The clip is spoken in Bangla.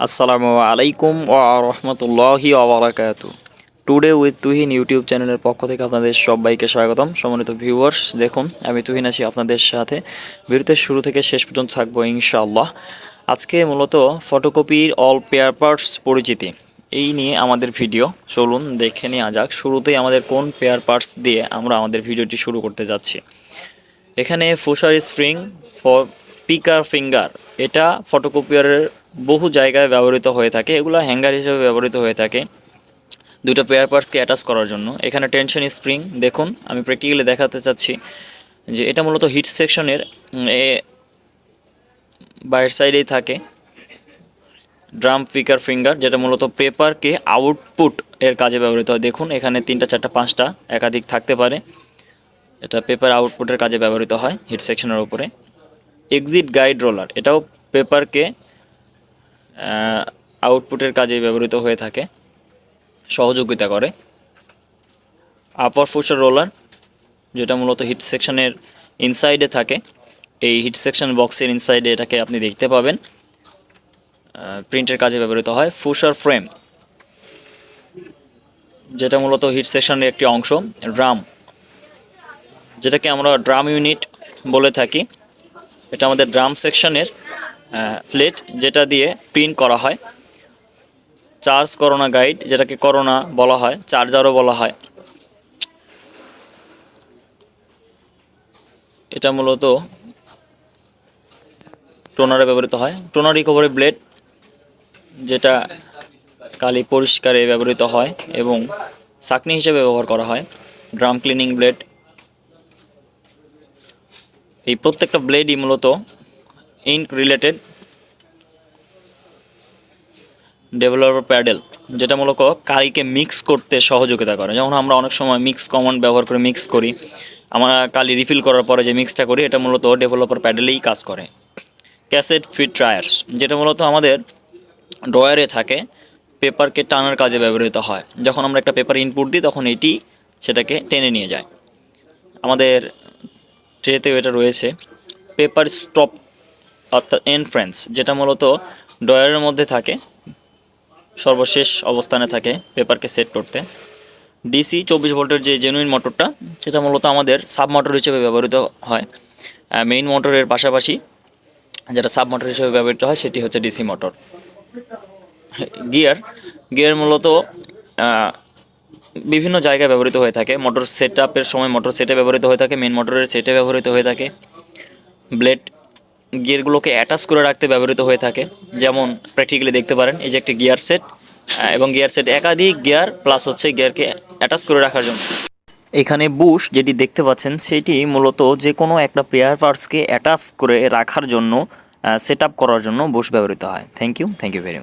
আসসালামু আলাইকুম ও রহমতুল্লাহি ওবরাকাত টুডে উইথ তুহিন ইউটিউব চ্যানেলের পক্ষ থেকে আপনাদের সবাইকে স্বাগতম। সম্মানিত ভিউয়ার্স দেখুন, আমি তুহিন আছি আপনাদের সাথে। ভিডিওতে শুরু থেকে শেষ পর্যন্ত থাকব ইনশাআল্লাহ। আজকে মূলত ফটোকপির অল পেয়ার পার্টস পরিচিতি। এই নিয়ে আমাদের ভিডিও। চলুন দেখে নেওয়া যাক, শুরুতেই আমাদের কোন পেয়ার পার্টস দিয়ে আমরা আমাদের ভিডিওটি শুরু করতে যাচ্ছি। এখানে pusher spring for picker finger. এটা ফটোকপিয়ারের বহু জায়গায় ব্যবহৃত হয়ে থাকে। এগুলো হ্যাঙ্গার হিসেবে ব্যবহৃত হয়ে থাকে। দুটো পেয়ার পার্টসকে অ্যাটাচ করার জন্য। এখানে টেনশন স্প্রিং দেখুন, আমি প্র্যাকটিক্যালি দেখাতে চাচ্ছি যে এটা মূলত হিট সেকশনের বাইরের সাইডেই থাকে। ড্রাম পিকার ফিঙ্গার যেটা মূলত পেপারকে আউটপুট এর কাজে ব্যবহৃত হয়। দেখুন, এখানে তিনটা, চারটা, পাঁচটা একাধিক থাকতে পারে। এটা পেপার আউটপুটের কাজে ব্যবহৃত হয় হিট সেকশনের উপরে। এক্সিট গাইড রোলার এটাও পেপারকে আউটপুটের কাজে ব্যবহৃত হয়ে থাকে, সহযোগিতা করে। আপার ফুসার রোলার যেটা মূলত হিট সেকশনের ইনসাইডে থাকে, এই হিট সেকশন বক্সের ইনসাইডে এটাকে আপনি দেখতে পাবেন। প্রিন্টের কাজে ব্যবহৃত হয় ফুসার ফ্রেম যেটা মূলত হিট সেকশনের একটি অংশ ড্রাম যেটাকে আমরা ড্রাম ইউনিট বলে থাকি। এটা আমাদের ড্রাম সেকশনের প্লেট যেটা দিয়ে প্রিন্ট করা হয়। চার্জ করোনা গাইড যেটাকে করোনা বলা হয় চার্জারও বলা হয়। এটা মূলত টোনারে ব্যবহৃত হয়। টোনার রিকভারি ব্লেড যেটা কালি পরিষ্কারে ব্যবহৃত হয় এবং চাকনি হিসেবে ব্যবহার করা হয়। ড্রাম ক্লিনিং ব্লেড এই প্রত্যেকটা ব্লেডই মূলত ইঙ্ক রিলেটেড ডেভেলপার প্যাডেল, যেটা মূলত কালিকে মিক্স করতে সহযোগিতা করে। যেমন আমরা অনেক সময় মিক্স কমন ব্যবহার করে মিক্স করি। আমরা কালি রিফিল করার পরে যে মিক্সটা করি, এটা মূলত ডেভেলপার প্যাডেলেই কাজ করে। ক্যাসেট ফিট ট্রায়ার্স যেটা মূলত আমাদের ড্রয়ারে থাকে, পেপারকে টানার কাজে ব্যবহৃত হয়। যখন আমরা একটা পেপার ইনপুট দিই, তখন এটি সেটাকে টেনে নিয়ে যায়। আমাদের ট্রেতেও এটা রয়েছে, পেপার স্টপ অর্থাৎ এনফ্রেন্স যেটা মূলত ডয়ারের মধ্যে থাকে, সর্বশেষ অবস্থানে থাকে পেপারকে সেট করতে। ডিসি চব্বিশ ভোল্টের যে জেনুইন মোটরটা সেটা মূলত আমাদের সাব মোটর হিসেবে ব্যবহৃত হয়। মেইন মোটরের পাশাপাশি যেটা সাব মোটর হিসেবে ব্যবহৃত হয়, সেটি হচ্ছে ডিসি মোটর গিয়ার গিয়ার মূলত বিভিন্ন জায়গায় ব্যবহৃত হয়ে থাকে। মোটর সেট আপের সময় মোটর সেটে ব্যবহৃত হয়ে থাকে মেন মোটরের সেটে ব্যবহৃত হয়ে থাকে। ব্লেড গিয়ারগুলোকে অ্যাটাচ করে রাখতে ব্যবহৃত হয়ে থাকে। যেমন প্র্যাকটিক্যালি দেখতে পারেন, এই যে একটি গিয়ার সেট এবং গিয়ার সেট একাধিক গিয়ার প্লাস হচ্ছে গিয়ারকে অ্যাটাচ করে রাখার জন্য। এখানে বুশ যেটি দেখতে পাচ্ছেন, সেটি মূলত যে কোনো একটা প্লেয়ার পার্টসকে অ্যাটাচ করে রাখার জন্য সেট করার জন্য বুশ ব্যবহৃত হয়। Thank you thank you very much